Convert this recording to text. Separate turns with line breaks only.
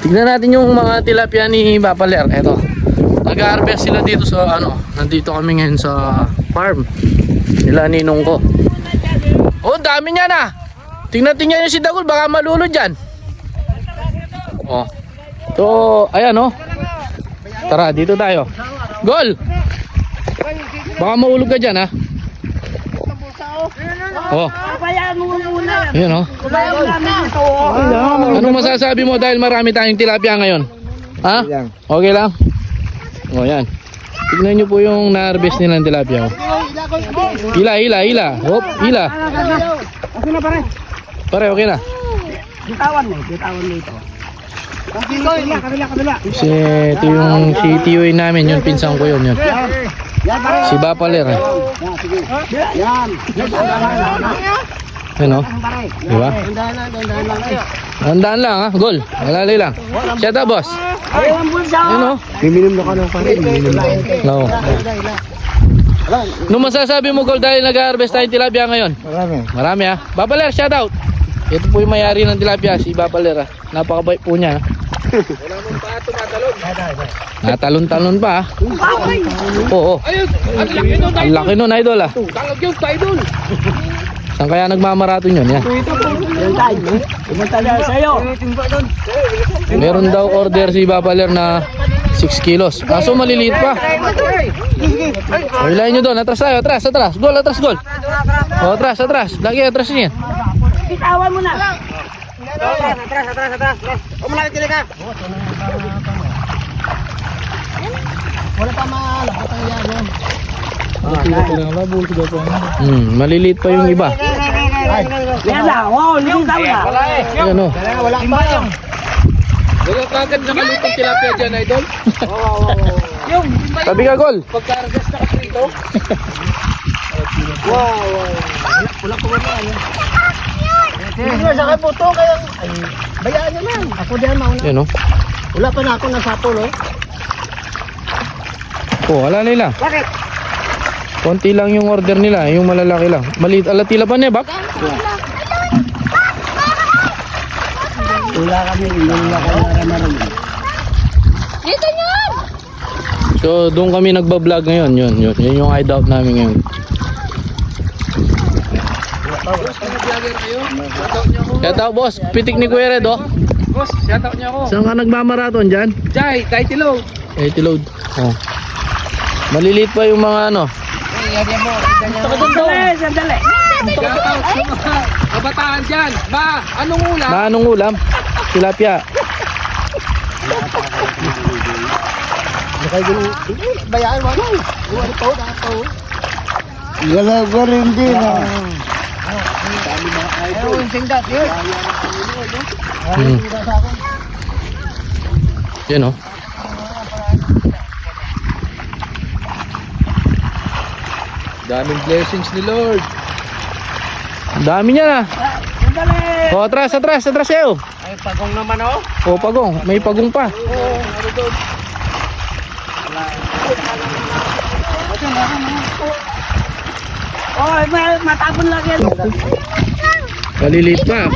Tignan natin yung mga tilapia ni Bapaler. Ito. Nag-harvest sila dito sa ano. Nandito kami ngayon sa farm. Nila ninong ko. Oh, dami niya na. Tingnan tingnan niyo si Dagul, baka malulod diyan. Oh. So, ayan oh. Tara, dito tayo. Gol! Baka maulog ka diyan ha. Oh,
Kaya mo muna.
ayan oh. Anong masasabi mo dahil marami tayong tilapia ngayon? Ha? Okay lang? O yan. Tignan nyo po yung na-harvest nilang tilapia. oh. Hila, hila, hila. Hop, hila.
Okay na pare.
Pare, okay na.
Bitawan mo, bitawan mo ito. Kabila, kabila, kabila.
Si, ito yung si Tiyoy namin, yung pinsang ko yun. yun. Si Bapaler. Eh.
Yan, sige. Yan.
Yan o.
Pare.
Diba?
Dandahan lang,
ha. Gol. Malalay lang. Shut up, boss.
Ayaw ang bulsa.
Yan o.
Miminom na ka ng pare. Miminom na.
No. Nung masasabi mo, Gol, dahil nag-harvest tayong tilapia ngayon?
Marami.
Marami ha. Babaler, shout out. Ito po yung mayari ng tilapia, si Babaler ha. Napakabait po niya. ha. Natalon-talon pa ha. Oo. Ang laki nun, idol ha. Saan kaya nagmamaraton yun? Yan.
Yan tayo. Pumunta na sa'yo.
Meron daw order si Babaler na 6 kilos. Kaso maliliit pa. O, ilayin nyo doon. Atras tayo. Atras, atras. Gol, atras, gol. O, atras, atras. Lagi, atras niya.
Bitawan mo na. Atras, atras, atras, atras. Umalaki kili ka. Wala pa malapot ang yan.
Hmm, maliliit pa yung iba.
Yan na. Wow, yung daw na.
Ayan o.
Wala pa yung.
Wala kagad nakalutong tilapia dyan, idol.
Yung.
Sabi ka, gol.
Pagka-harvest na kasi ito. Wow, wow. Wala ko wala. Hindi nga sa buto kaya ay bayaan nyo lang. Ako diyan mauna.
Ayan o.
Wala pa na ako nasapol oh.
Oh, wala nila.
Bakit?
Konti lang yung order nila, yung malalaki lang. Maliit ala tila pa niya, bak?
Wala kami, wala kami nararamdaman.
So, doon kami nagba-vlog ngayon, yun, yun. Yun yung hideout namin ngayon. Shout out, boss. Pitik ni Kuya Red, oh.
Boss, shoutout niya ako.
Saan ka nagmamaraton dyan?
Jai.
Eh, load. Oh. Maliliit pa yung mga ano.
Sandali, sandali.
Shoutout sa mga kabataan dyan. Ba, anong ulam?
Na anong ulam? Tilapia.
Bayaan mo lang. Wala to, dato. Wala ko rin din ah. Ayun, singdat yun.
Hmm. Yan, oh.
Daming blessings ni Lord.
Ang dami niya na.
Sandali.
Oh, atras, atras, atras kayo.
Ay, pagong naman oh.
Oh, pagong. May pagong pa.
Oh, may matapon lang yan.
Maliliit pa.